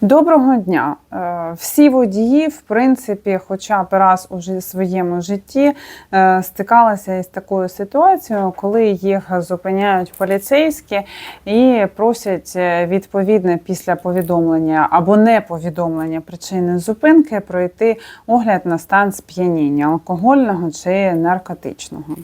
Доброго дня! Е, Всі водії, в принципі, хоча б раз у своєму житті е, стикалися із такою ситуацією, коли їх зупиняють поліцейські і просять е, відповідно після повідомлення або не повідомлення причини зупинки пройти огляд на стан сп'яніння алкогольного чи наркотичного.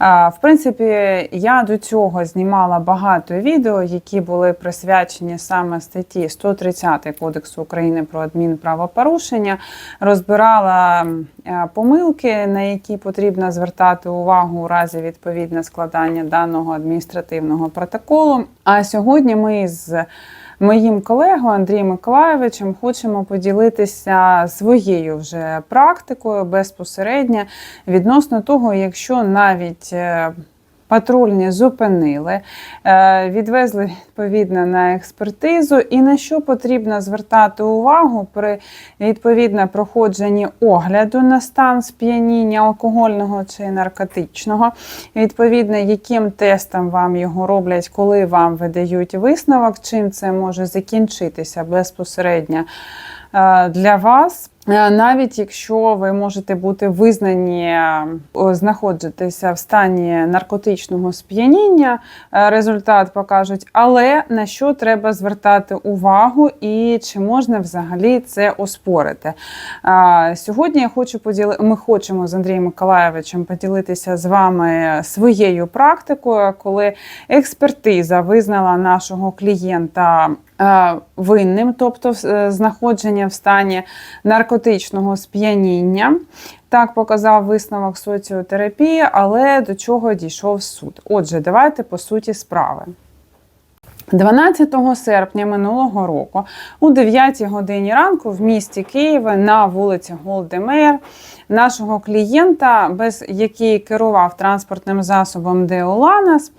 В принципі, я до цього знімала багато відео, які були присвячені саме статті 130 Кодексу України про адмінправопорушення. Розбирала е, помилки, на які потрібно звертати увагу у разі відповідне складання даного адміністративного протоколу. А сьогодні ми з моїм колегою Андрієм Миколаєвичем хочемо поділитися своєю вже практикою безпосередньо відносно того, якщо навіть е, патрульні зупинили, е, відвезли відповідно на експертизу, і на що потрібно звертати увагу при відповідно проходженні огляду на стан сп'яніння алкогольного чи наркотичного, відповідно, яким тестом вам його роблять, коли вам видають висновок, чим це може закінчитися безпосередньо е, для вас. Е, Навіть якщо ви можете бути визнані, знаходитися в стані наркотичного сп'яніння, е, результат покажуть, але на що треба звертати увагу і чи можна взагалі це оспорити. Сьогодні я хочу поділи... ми хочемо з Андрієм Миколаєвичем поділитися з вами своєю практикою, коли експертиза визнала нашого клієнта винним, тобто е, знаходження в стані наркотичного сп'яніння. Так показав висновок соціотерапії, але до чого дійшов суд. Отже, давайте по суті справи. 12 серпня минулого року у 9 годині ранку в місті Києва на вулиці Голдемейр нашого клієнта, без який керував транспортним засобом Деоланас, е,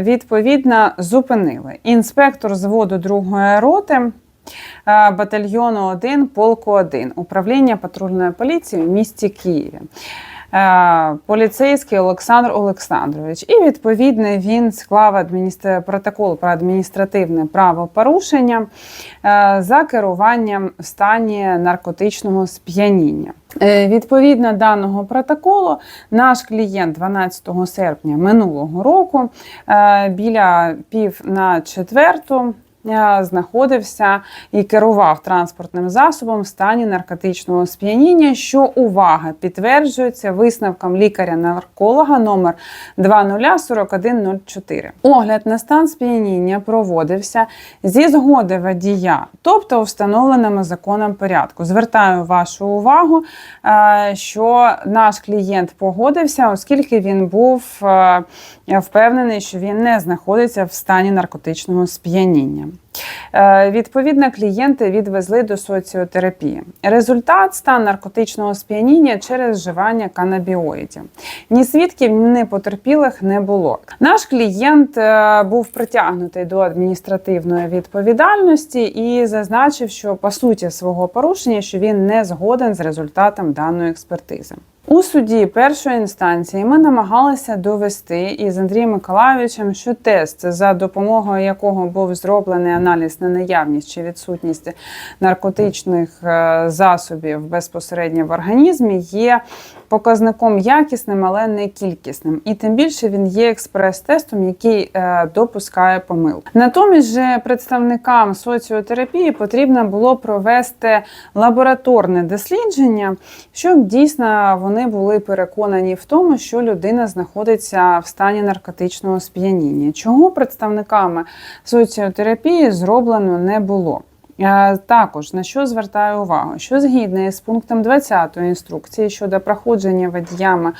відповідно зупинили. Інспектор зводу другої роти е, батальйону 1, полку 1 управління патрульної поліції в місті Києві. Е, Поліцейський Олександр Олександрович, і відповідно він склав адміністр... протокол про адміністративне правопорушення е, за керуванням в стані наркотичного сп'яніння. Е, Відповідно даного протоколу, наш клієнт 12 серпня минулого року е, біля пів на четверту знаходився і керував транспортним засобом в стані наркотичного сп'яніння, що увага підтверджується висновком лікаря-нарколога номер 204104. Огляд на стан сп'яніння проводився зі згоди водія, тобто у встановленому законом порядку. Звертаю вашу увагу, е, що наш клієнт погодився, оскільки він був е, впевнений, що він не знаходиться в стані наркотичного сп'яніння. Е, Відповідно, клієнти відвезли до соціотерапії. Результат стан наркотичного сп'яніння через вживання канабіоїдів. Ні свідків, ні потерпілих не було. Наш клієнт е, був притягнутий до адміністративної відповідальності і зазначив, що по суті свого порушення, що він не згоден з результатом даної експертизи. У суді першої інстанції ми намагалися довести із Андрієм Миколайовичем, що тест, за допомогою якого був зроблений аналіз на наявність чи відсутність наркотичних е, засобів безпосередньо в організмі, є показником якісним, але не кількісним. І тим більше він є експрес-тестом, який е, допускає помилку. Натомість же представникам соціотерапії потрібно було провести лабораторне дослідження, щоб дійсно вони були переконані в тому, що людина знаходиться в стані наркотичного сп'яніння. Чого представниками соціотерапії зроблено не було. Е, Також на що звертаю увагу, що згідно з пунктом 20 інструкції щодо проходження водіями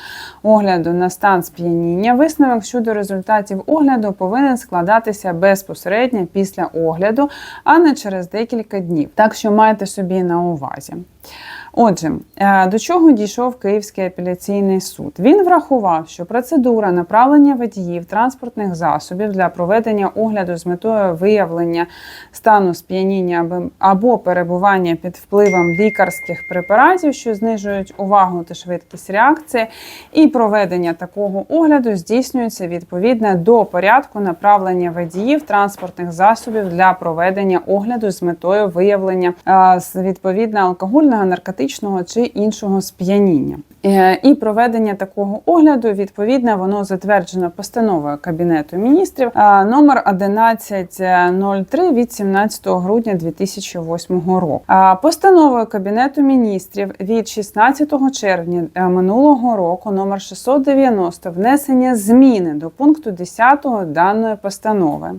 огляду на стан сп'яніння, висновок щодо результатів огляду повинен складатися безпосередньо після огляду, а не через декілька днів. Так що майте собі на увазі. Отже, е, до чого дійшов Київський апеляційний суд? Він врахував, що процедура направлення водіїв транспортних засобів для проведення огляду з метою виявлення стану сп'яніння або- перебування під впливом лікарських препаратів, що знижують увагу та швидкість реакції, і проведення такого огляду здійснюється відповідно до порядку направлення водіїв транспортних засобів для проведення огляду з метою виявлення е, відповідно алкогольного, наркотичного чи іншого сп'яніння. Е, І проведення такого огляду відповідно воно затверджено постановою Кабінету міністрів е, номер 1103 від 17 грудня 2008 року. А Постановою Кабінету міністрів від 16 червня е, минулого року номер 690 внесення зміни до пункту 10 даної постанови.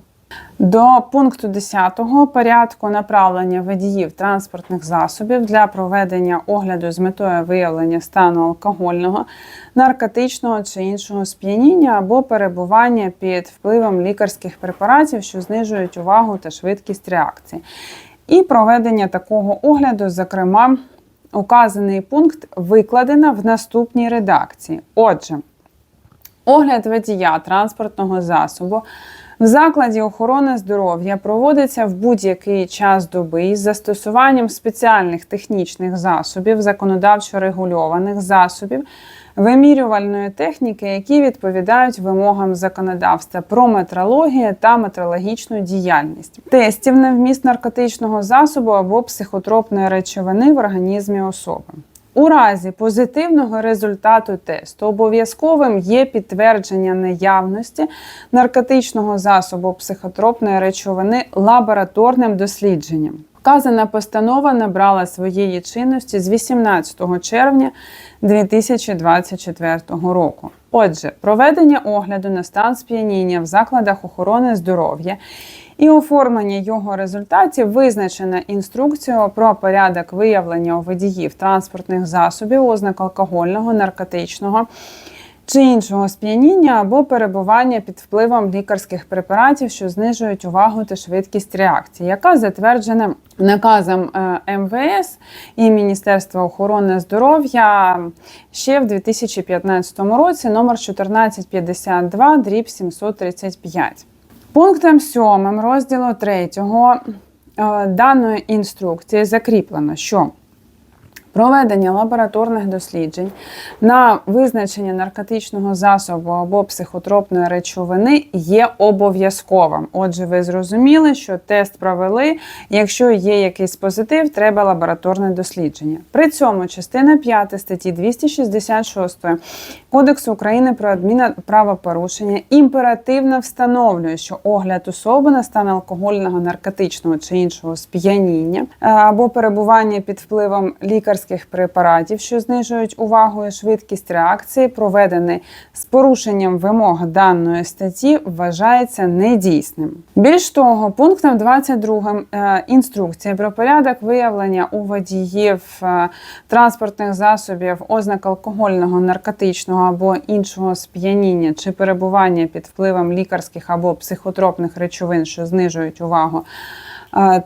До пункту 10 порядку направлення водіїв транспортних засобів для проведення огляду з метою виявлення стану алкогольного, наркотичного чи іншого сп'яніння або перебування під впливом лікарських препаратів, що знижують увагу та швидкість реакції. І проведення такого огляду, зокрема, указаний пункт викладено в наступній редакції. Отже, Огляд водія транспортного засобу в закладі охорони здоров'я проводиться в будь-який час доби із застосуванням спеціальних технічних засобів, законодавчо регульованих засобів, вимірювальної техніки, які відповідають вимогам законодавства про метрологію та метрологічну діяльність, тестів на вміст наркотичного засобу або психотропної речовини в організмі особи. У разі позитивного результату тесту обов'язковим є підтвердження наявності наркотичного засобу психотропної речовини лабораторним дослідженням. Вказана постанова набрала своєї чинності з 18 червня 2024 року. Отже, проведення огляду на стан сп'яніння в закладах охорони здоров'я і оформлення його результатів визначено інструкцією про порядок виявлення у водіїв транспортних засобів, ознак алкогольного, наркотичного чи іншого сп'яніння або перебування під впливом лікарських препаратів, що знижують увагу та швидкість реакції, яка затверджена наказом е, МВС і Міністерства охорони здоров'я ще в 2015 році, номер 1452, дріб 735. Пунктом 7 розділу 3 е, даної інструкції закріплено, що Проведення лабораторних досліджень на визначення наркотичного засобу або психотропної речовини є обов'язковим. Отже, ви зрозуміли, що тест провели. Якщо є якийсь позитив, треба лабораторне дослідження. При цьому частина 5 статті 266 Кодексу України про адмінправопорушення імперативно встановлює, що огляд особи на стан алкогольного, наркотичного чи іншого сп'яніння е, або перебування під впливом лікарських препаратів, що знижують увагу і швидкість реакції, проведений з порушенням вимог даної статті, вважається недійсним. Більш того, пунктом 22 е, інструкції про порядок виявлення у водіїв е, транспортних засобів ознак алкогольного, наркотичного або іншого сп'яніння чи перебування під впливом лікарських або психотропних речовин, що знижують увагу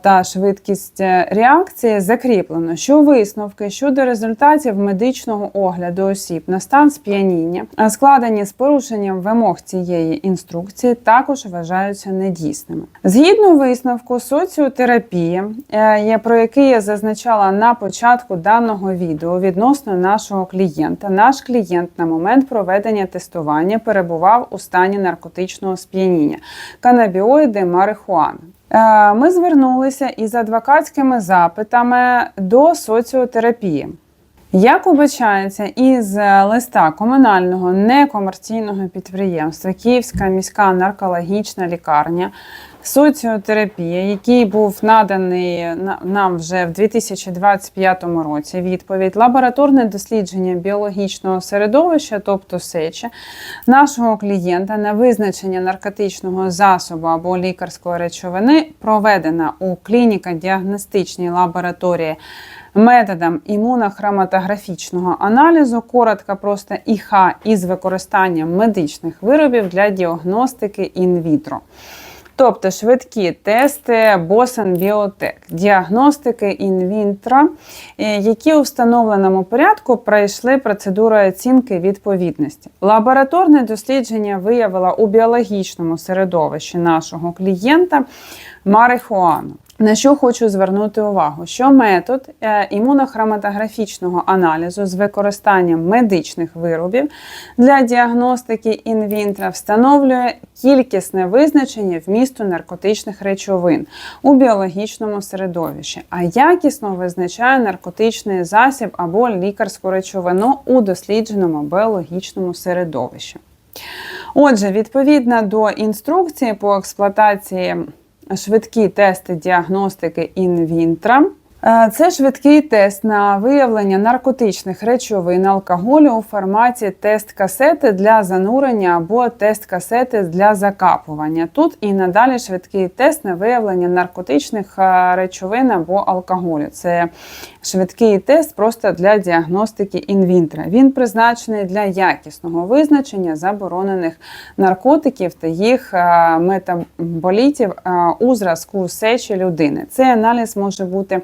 та швидкість е, реакції, закріплено, що висновки щодо результатів медичного огляду осіб на стан сп'яніння, складені з порушенням вимог цієї інструкції, також вважаються недійсними. Згідно висновку соціотерапії, е, про який я зазначала на початку даного відео відносно нашого клієнта, наш клієнт на момент проведення тестування перебував у стані наркотичного сп'яніння, канабіоїди, марихуани. Е, Ми звернулися із адвокатськими запитами до соціотерапії. Як обичається із листа комунального некомерційного підприємства Київська міська наркологічна лікарня соціотерапія, який був наданий нам вже в 2025 році. Відповідь лабораторне дослідження біологічного середовища, тобто сечі, нашого клієнта на визначення наркотичного засобу або лікарської речовини проведена у клініко-діагностичній лабораторії методом імунохроматографічного аналізу, коротко просто ІХ із використанням медичних виробів для діагностики інвітро. Тобто швидкі тести Босен Біотек, діагностики інвінтра, е, які у встановленому порядку пройшли процедуру оцінки відповідності. Лабораторне дослідження виявило у біологічному середовищі нашого клієнта марихуану. На що хочу звернути увагу, що метод е, імунохроматографічного аналізу з використанням медичних виробів для діагностики інвінтра встановлює кількісне визначення вмісту наркотичних речовин у біологічному середовищі, а якісно визначає наркотичний засіб або лікарську речовину у дослідженому біологічному середовищі. Отже, відповідно до інструкції по експлуатації швидкі тести діагностики інвінтра. Е, Це швидкий тест на виявлення наркотичних речовин алкоголю у форматі тест-касети для занурення або тест-касети для закапування. Тут і надалі швидкий тест на виявлення наркотичних е, речовин або алкоголю. Це швидкий тест просто для діагностики інвінтра. Він призначений для якісного визначення заборонених наркотиків та їх е, метаболітів е, у зразку сечі людини. Цей аналіз може бути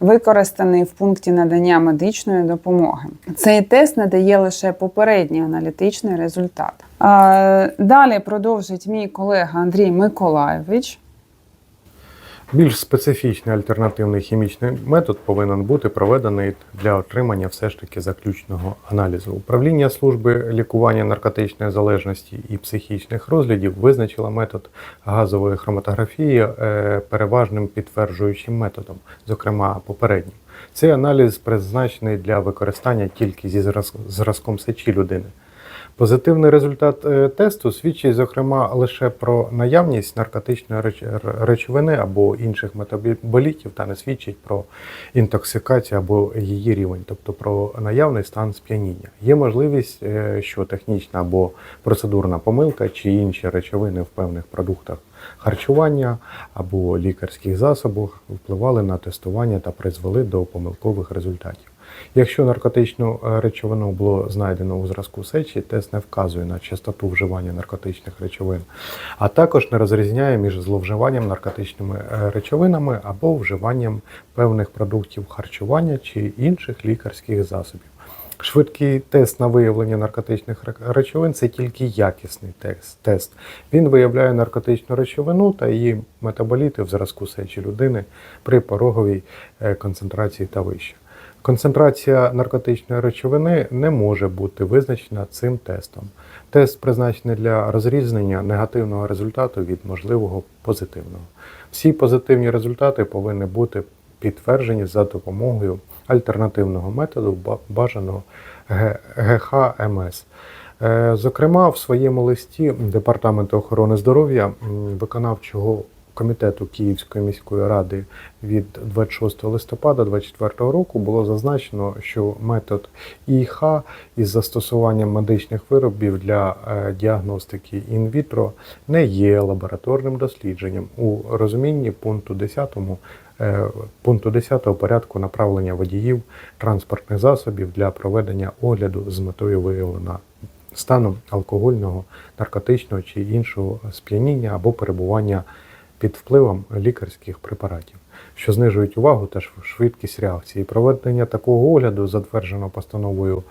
використаний в пункті надання медичної допомоги. Цей тест надає лише попередній аналітичний результат. Е, Далі продовжить мій колега Андрій Миколаєвич. Більш специфічний альтернативний хімічний метод повинен бути проведений для отримання все ж таки заключного аналізу. Управління служби лікування наркотичної залежності і психічних розглядів визначило метод газової хроматографії е, переважним підтверджуючим методом, зокрема попереднім. Цей аналіз призначений для використання тільки зі зраз- зразком сечі людини. Позитивний результат е, тесту свідчить, зокрема, лише про наявність наркотичної реч- речовини або інших метаболітів, та не свідчить про інтоксикацію або її рівень, тобто про наявний стан сп'яніння. Є можливість, е, що технічна або процедурна помилка чи інші речовини в певних продуктах харчування або лікарських засобах впливали на тестування та призвели до помилкових результатів. Якщо наркотичну е, речовину було знайдено у зразку сечі, тест не вказує на частоту вживання наркотичних речовин, а також не розрізняє між зловживанням наркотичними е, речовинами або вживанням певних продуктів харчування чи інших лікарських засобів. Швидкий тест на виявлення наркотичних речовин це тільки якісний тест. Він виявляє наркотичну речовину та її метаболіти в зразку сечі людини при пороговій е, концентрації та вище. Концентрація наркотичної речовини не може бути визначена цим тестом. Тест призначений для розрізнення негативного результату від можливого позитивного. Всі позитивні результати повинні бути підтверджені за допомогою альтернативного методу бажаного ГХМС. Е, Зокрема, в своєму листі Департаменту охорони здоров'я виконавчого комітету Київської міської ради від 26 листопада 2024 року було зазначено, що метод ІХ із застосуванням медичних виробів для е, діагностики інвітро не є лабораторним дослідженням. У розумінні пункту 10 е, пункту 10 порядку направлення водіїв транспортних засобів для проведення огляду з метою виявлення стану алкогольного, наркотичного чи іншого сп'яніння або перебування під впливом лікарських препаратів, що знижують увагу та шв- швидкість реакції. Проведення такого огляду затверджено постановою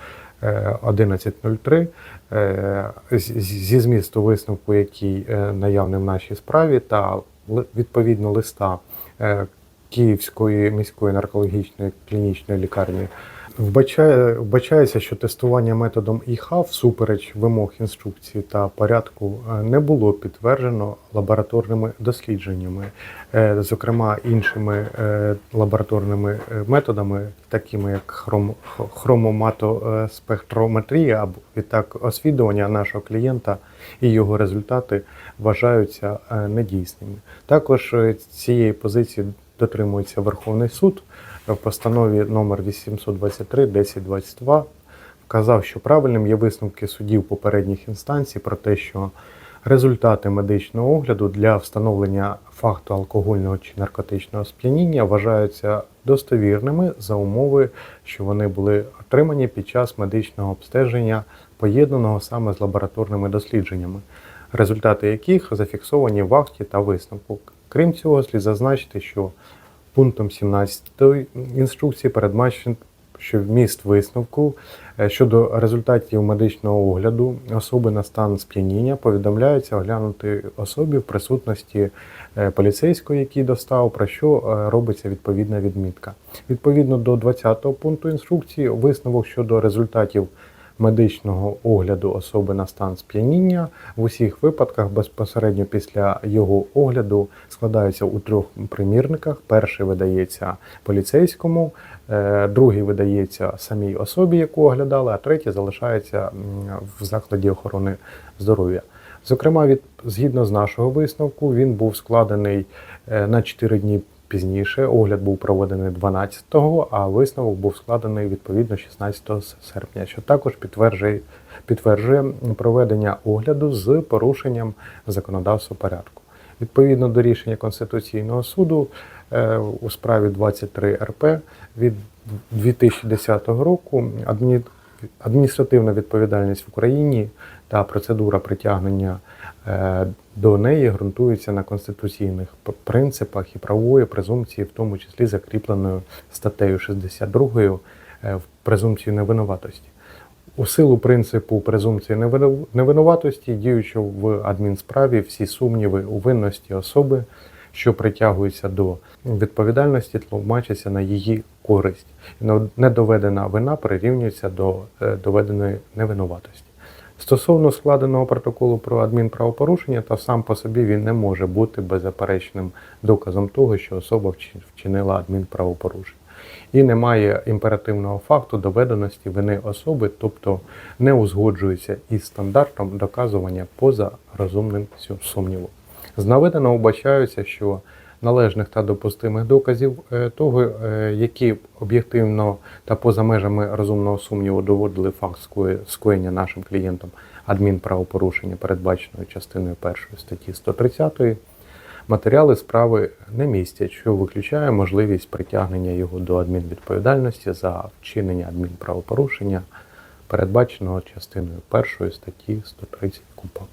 е, 1103 е, з- зі змісту висновку, який е, наявний в нашій справі, та відповідно листа е, Київської міської наркологічної клінічної лікарні Вбачає, вбачається, що тестування методом ІХ всупереч вимог інструкції та порядку е, не було підтверджено лабораторними дослідженнями, е, зокрема іншими е, лабораторними методами, такими як хром, хромоматоспектрометрія або відтак освідування нашого клієнта і його результати вважаються недійсними. Також цієї позиції дотримується Верховний суд в постанові номер 823 1022 вказав, що правильним є висновки судів попередніх інстанцій про те, що результати медичного огляду для встановлення факту алкогольного чи наркотичного сп'яніння вважаються достовірними за умови, що вони були отримані під час медичного обстеження, поєднаного саме з лабораторними дослідженнями. результати яких зафіксовані в акті та висновку. Крім цього, слід зазначити, що пунктом 17 інструкції передбачено, що вміст висновку е, щодо результатів медичного огляду особи на стан сп'яніння повідомляється оглянути особі в присутності е, поліцейського, який достав, про що е, робиться відповідна відмітка. Відповідно до 20 пункту інструкції, висновок щодо результатів медичного огляду особи на стан сп'яніння в усіх випадках безпосередньо після його огляду складаються у трьох примірниках. Перший видається поліцейському, е, другий видається самій особі, яку оглядали, а третій залишається в закладі охорони здоров'я. Зокрема, від згідно з нашого висновку, він був складений е, на 4 дні пізніше. Огляд був проведений 12-го, а висновок був складений відповідно 16 серпня, що також підтверджує, підтверджує проведення огляду з порушенням законодавства порядку. Відповідно до рішення Конституційного суду е, у справі 23 РП від 2010 року адміністративна відповідальність в Україні та процедура притягнення е, до неї ґрунтується на конституційних принципах і правової презумпції, в тому числі закріпленою статтею 62 е, в презумпцію невинуватості. У силу принципу презумпції невинуватості, діючи в адмінсправі, всі сумніви у винності особи, що притягуються до відповідальності, тлумачаться на її користь. Недоведена вина прирівнюється до е, доведеної невинуватості. Стосовно складеного протоколу про адмінправопорушення, то сам по собі він не може бути беззаперечним доказом того, що особа вчинила адмінправопорушення. І немає імперативного факту доведеності вини особи, тобто не узгоджується із стандартом доказування поза розумним сумнівом. З наведеного вбачаються, що належних та допустимих доказів е, того, е, які об'єктивно та поза межами розумного сумніву доводили факт скоєння нашим клієнтам адмінправопорушення, передбаченої частиною 1 статті 130, матеріали справи не містять, що виключає можливість притягнення його до адмінвідповідальності за вчинення адмінправопорушення, передбаченого частиною 1 статті 130 КУПАП.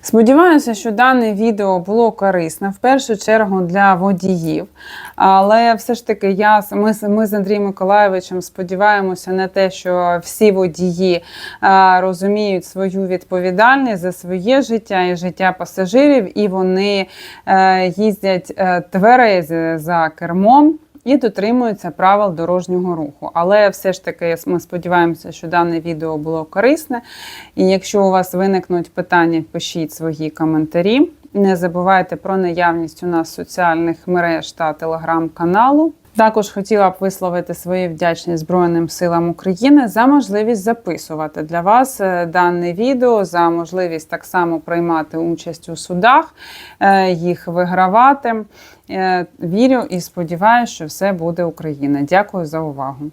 Сподіваюся, що дане відео було корисне в першу чергу для водіїв. Але все ж таки, я ми, ми з Андрієм Миколаєвичем сподіваємося на те, що всі водії е, розуміють свою відповідальність за своє життя і життя пасажирів, і вони е, їздять е, тверезі за кермом. І дотримуються правил дорожнього руху. Але все ж таки ми сподіваємося, що дане відео було корисне. І якщо у вас виникнуть питання, пишіть свої коментарі. Не забувайте про наявність у нас соціальних мереж та телеграм-каналу. Також хотіла б висловити свою вдячність Збройним силам України за можливість записувати для вас е, дане відео, за можливість так само приймати участь у судах, е, їх вигравати. Е, Вірю і сподіваюся, що все буде Україна. Дякую за увагу.